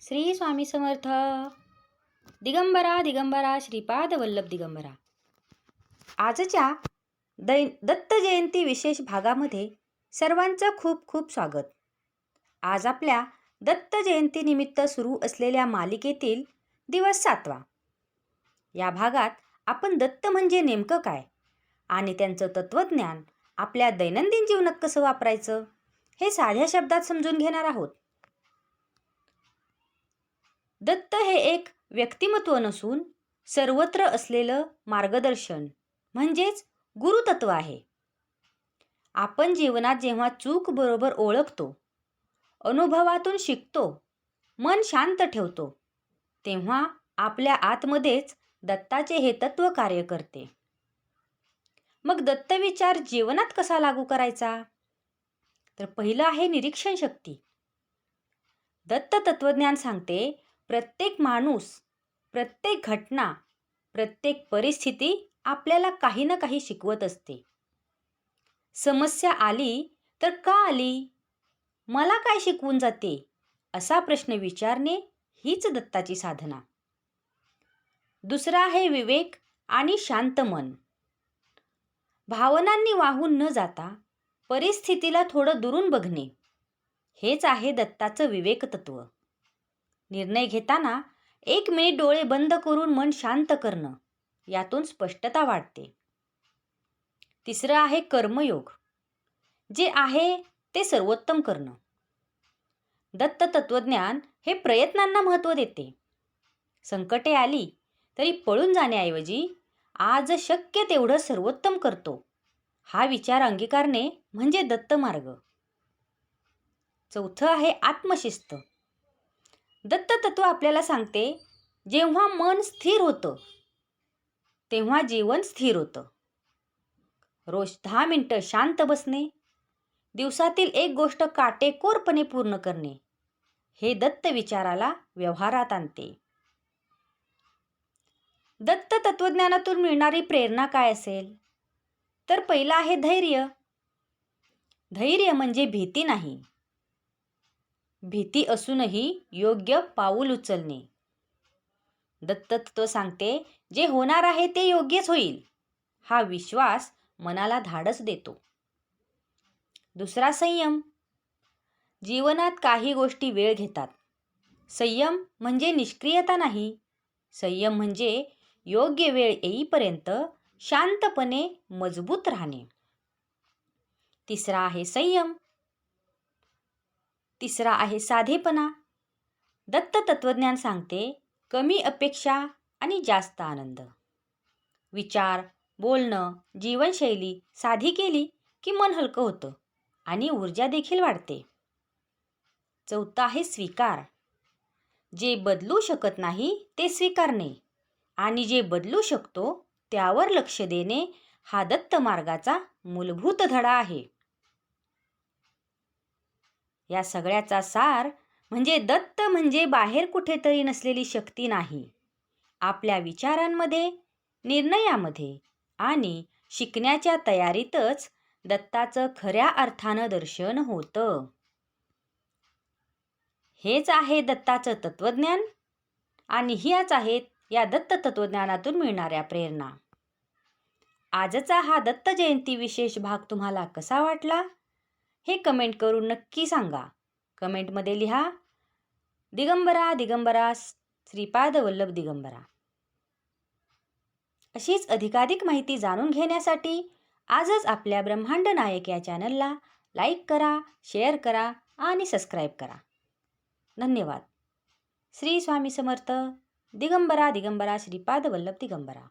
श्री स्वामी समर्थ. दिगंबरा दिगंबरा श्रीपाद वल्लभ दिगंबरा. आजच्या दै दत्त जयंती विशेष भागामध्ये सर्वांचं खूप खूप स्वागत. आज आपल्या दत्त जयंतीनिमित्त सुरू असलेल्या मालिकेतील दिवस सातवा. या भागात आपण दत्त म्हणजे नेमकं काय आणि त्यांचं तत्त्वज्ञान आपल्या दैनंदिन जीवनात कसं वापरायचं हे साध्या शब्दात समजून घेणार आहोत. दत्त हे एक व्यक्तिमत्व नसून सर्वत्र असलेलं मार्गदर्शन म्हणजेच गुरुतत्व आहे. आपण जीवनात जेव्हा चूक बरोबर ओळखतो अनुभवातून शिकतो मन शांत ठेवतो तेव्हा आपल्या आतमध्येच दत्ताचे हे तत्व कार्य करते. मग दत्तविचार जीवनात कसा लागू करायचा? तर पहिलं आहे निरीक्षण शक्ती दत्त तत्वज्ञान सांगते प्रत्येक माणूस प्रत्येक घटना प्रत्येक परिस्थिती आपल्याला काही ना काही शिकवत असते. समस्या आली तर का आली? मला काय शिकवून जाते? असा प्रश्न विचारणे हीच दत्ताची साधना. दुसरा आहे विवेक आणि शांत मन. भावनांनी वाहून न जाता परिस्थितीला थोडं दुरून बघणे. हेच आहे दत्ताचं विवेकतत्व. निर्णय घेताना एक मिनिट डोळे बंद करून मन शांत करणं यातून स्पष्टता वाढते. तिसरं आहे कर्मयोग. जे आहे ते सर्वोत्तम करणं. दत्त तत्वज्ञान हे प्रयत्नांना महत्त्व देते. संकटे आली तरी पळून जाण्याऐवजी आज शक्य तेवढं सर्वोत्तम करतो हा विचार अंगीकारणे म्हणजे दत्तमार्ग चौथं आहे आत्मशिस्त. दत्त तत्व आपल्याला सांगते जेव्हा मन स्थिर होतं तेव्हा जीवन स्थिर होतं. रोज दहा मिनटं शांत बसणे दिवसातील एक गोष्ट काटेकोरपणे पूर्ण करणे हे दत्त विचाराला व्यवहारात आणते. दत्त तत्वज्ञानातून मिळणारी प्रेरणा काय असेल? तर पहिलं आहे धैर्य. धैर्य म्हणजे भीती नाही. भीती असूनही योग्य पाऊल उचलणे. दत्तत्व सांगते जे होणार आहे ते योग्यच होईल. हा विश्वास मनाला धाडस देतो. दुसरा संयम जीवनात काही गोष्टी वेळ घेतात. संयम म्हणजे निष्क्रियता नाही. संयम म्हणजे योग्य वेळ येईपर्यंत शांतपणे मजबूत राहणे. तिसरा आहे संयम तिसरा आहे साधेपणा. दत्त तत्वज्ञान सांगते कमी अपेक्षा आणि जास्त आनंद. विचार बोलणं जीवनशैली साधी केली की मन हलकं होतं आणि ऊर्जा देखील वाढते. चौथा आहे स्वीकार. जे बदलू शकत नाही ते स्वीकारणे आणि जे बदलू शकतो त्यावर लक्ष देणे हा दत्त मार्गाचा मूलभूत धडा आहे. या सगळ्याचा सार म्हणजे दत्त म्हणजे बाहेर कुठेतरी नसलेली शक्ती नाही. आपल्या विचारांमध्ये निर्णयामध्ये आणि शिकण्याच्या तयारीतच दत्ताचं खऱ्या अर्थानं दर्शन होतं. हेच आहे दत्ताचं तत्त्वज्ञान आणि ह्याच आहेत या दत्त तत्त्वज्ञानातून मिळणाऱ्या प्रेरणा. आजचा हा दत्त जयंती विशेष भाग तुम्हाला कसा वाटला? हे कमेंट करून नक्की सांगा. कमेंटमध्ये लिहा दिगंबरा दिगंबरा श्रीपाद वल्लभ दिगंबरा. अशीच अधिकाधिक माहिती जाणून घेण्यासाठी आजच आपल्या ब्रह्मांड नायक या चॅनलला लाईक करा शेअर करा आणि सबस्क्राईब करा. धन्यवाद. श्री स्वामी समर्थ दिगंबरा दिगंबरा श्रीपाद वल्लभ दिगंबरा.